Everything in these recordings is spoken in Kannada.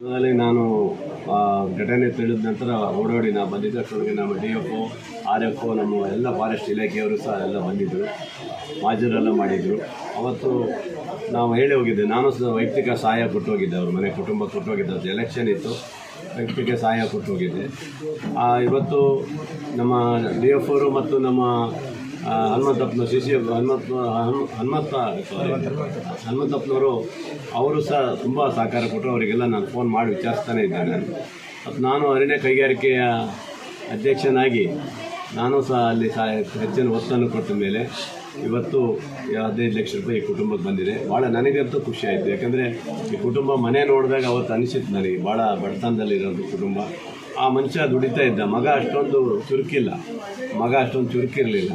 ಮೊದಲೇ ನಾನು ಘಟನೆ ತಿಳಿದ ನಂತರ ಓಡೋಡಿ ನಾ ಬಂದಿದ್ದ. ಅಷ್ಟೊಳಗೆ ನಮ್ಮ D F O, R F O, ನಮ್ಮ ಎಲ್ಲ ಫಾರೆಸ್ಟ್ ಇಲಾಖೆಯವರು ಸಹ ಎಲ್ಲ ಬಂದಿದ್ದರು. ಮಾಜರೆಲ್ಲ ಮಾಡಿದರು. ಅವತ್ತು ನಾವು ಹೇಳಿ ಹೋಗಿದ್ದೆ. ನಾನು ಸಹ ವೈಯಕ್ತಿಕ ಸಹಾಯ ಕೊಟ್ಟು ಹೋಗಿದ್ದೆ ಅವ್ರ ಮನೆ ಕುಟುಂಬ ಕೊಟ್ಟು ಹೋಗಿದ್ದೆ ಎಲೆಕ್ಷನ್ ಇತ್ತು. ವೈಯಕ್ತಿಕ ಸಹಾಯ ಕೊಟ್ಟು ಹೋಗಿದ್ದೆ ಇವತ್ತು ನಮ್ಮ ಡಿ ಎಫ್ ಅವರು ಮತ್ತು ನಮ್ಮ ಹನುಮಂತಪ್ಪನ ಶಿಶಿ ಹನುಮಂತ ಹನುಮ- ಹನುಮಂತ ಹನುಮಂತಪ್ಪನವರು, ಅವರು ಸಹ ತುಂಬ ಸಹಕಾರ ಕೊಟ್ಟರು. ಅವರಿಗೆಲ್ಲ ನಾನು ಫೋನ್ ಮಾಡಿ ವಿಚಾರಿಸ್ತಾನೆ ಇದ್ದೇನೆ. ಮತ್ತು ನಾನು ಅರಣ್ಯ ಕೈಗಾರಿಕೆಯ ಅಧ್ಯಕ್ಷನಾಗಿ, ನಾನು ಸಹ ಅಲ್ಲಿ ಸಹ ಹೆಚ್ಚಿನ ಒತ್ತನ್ನು ಕೊಟ್ಟ ಮೇಲೆ ಇವತ್ತು ಹದಿನೈದು ಲಕ್ಷ ರೂಪಾಯಿ ಕುಟುಂಬಕ್ಕೆ ಬಂದಿದೆ. ಭಾಳ ನನಗಂತೂ ಖುಷಿ ಆಯಿತು. ಯಾಕಂದರೆ ಈ ಕುಟುಂಬ ಮನೆ ನೋಡಿದಾಗ ಅವತ್ತು ಅನಿಸಿತ್ತು ನನಗೆ. ಭಾಳ ಬಡತನದಲ್ಲಿರೋದು ಕುಟುಂಬ. ಆ ಮನುಷ್ಯ ದುಡಿತಾ ಇದ್ದ. ಮಗ ಅಷ್ಟೊಂದು ಚುರುಕಿಲ್ಲ. ಮಗ ಅಷ್ಟೊಂದು ಚುರುಕಿರಲಿಲ್ಲ.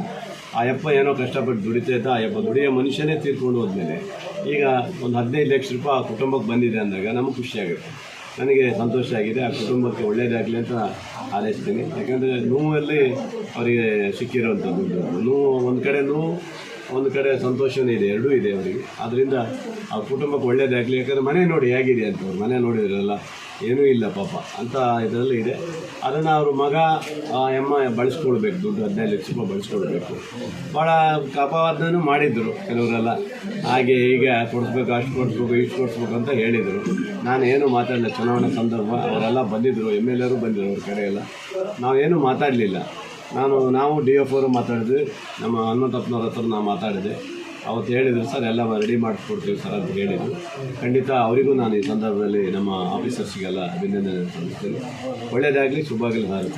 ಆ ಯಪ್ಪ ಏನೋ ಕಷ್ಟಪಟ್ಟು ದುಡಿತಾ ಇದ್ದ ಆ ಯಪ್ಪ ದುಡಿಯೋ ಮನುಷ್ಯನೇ ತೀರ್ಕೊಂಡು ಹೋದ್ಮೇಲೆ ಈಗ ಒಂದು ಹದಿನೈದು ಲಕ್ಷ ರೂಪಾಯಿ ಆ ಕುಟುಂಬಕ್ಕೆ ಬಂದಿದೆ ಅಂದಾಗ ನಮಗೆ ಖುಷಿಯಾಗುತ್ತೆ ನನಗೆ ಸಂತೋಷ ಆಗಿದೆ, ಆ ಕುಟುಂಬಕ್ಕೆ ಒಳ್ಳೆಯದಾಗಲಿ ಅಂತ ಆಲೈಸ್ತೀನಿ ಯಾಕಂದರೆ ನೋವಲ್ಲಿ ಅವರಿಗೆ ಸಿಕ್ಕಿರೋವಂಥ ದುಡ್ಡು. ನೋವು ಒಂದು ಕಡೆ ನೋವು, ಒಂದು ಕಡೆ ಸಂತೋಷವೂ ಇದೆ, ಎರಡೂ ಇದೆ ಅವರಿಗೆ. ಆದ್ದರಿಂದ ಆ ಕುಟುಂಬಕ್ಕೆ ಒಳ್ಳೆಯದಾಗಲಿ ಯಾಕಂದರೆ ಮನೆ ನೋಡಿ ಹೇಗಿದೆ ಅಂತ ಮನೆ ನೋಡಿದ್ರಲ್ಲ ಏನೂ ಇಲ್ಲ ಪಾಪ. ಅಂತ ಇದರಲ್ಲಿ ಇದೆ. ಅದನ್ನು ಅವರು ಮಗ ಎಮ್ಮ ಬಳಸ್ಕೊಳ್ಬೇಕು. ದುಡ್ಡು ಹದಿನೈದು ಲಕ್ಷ ರೂಪಾಯಿ ಬಳಸ್ಕೊಳ್ಬೇಕು. ಭಾಳ ಅಪವಾದನೂ ಮಾಡಿದ್ದರು ಕೆಲವರೆಲ್ಲ. ಹಾಗೆ ಹೀಗೆ ಕೊಡಿಸ್ಬೇಕು, ಅಷ್ಟು ಕೊಡಿಸ್ಬೇಕು, ಇಷ್ಟು ಕೊಡಿಸ್ಬೇಕು ಅಂತ ಹೇಳಿದರು. ನಾನು ಏನು ಮಾತಾಡಲಿಲ್ಲ. ಚುನಾವಣೆ ಸಂದರ್ಭ ಅವರೆಲ್ಲ ಬಂದಿದ್ದರು ಎಂ ಎಲ್ ಎರು ಬಂದಿದ್ದರು ಅವ್ರ ಕಡೆಯೆಲ್ಲ. ನಾವೇನು ಮಾತಾಡಲಿಲ್ಲ. ನಾನು, ನಾವು ಡಿ ಎಫ್ ಅವರು ಮಾತಾಡಿದ್ವಿ. ನಮ್ಮ ಹನುಮಂತಪ್ಪನವ್ರ ಹತ್ರ ನಾವು ಮಾತಾಡಿದೆ ಅವತ್ತು ಹೇಳಿದ್ರು, ಸರ್, ಎಲ್ಲ ರೆಡಿ ಮಾಡಿಕೊಡ್ತೀವಿ ಸರ್ ಅಂತ ಹೇಳಿದರು. ಖಂಡಿತ ಅವರಿಗೂ ನಾನು ಈ ಸಂದರ್ಭದಲ್ಲಿ ನಮ್ಮ ಆಫೀಸರ್ಸ್ಗೆಲ್ಲ ಅಭಿನಂದನೆ ಸಲ್ಲಿಸ್ತೀನಿ. ಒಳ್ಳೆಯದಾಗಲಿ ಶುಭಾಗಲಿ ಹಾರತ್ತೆ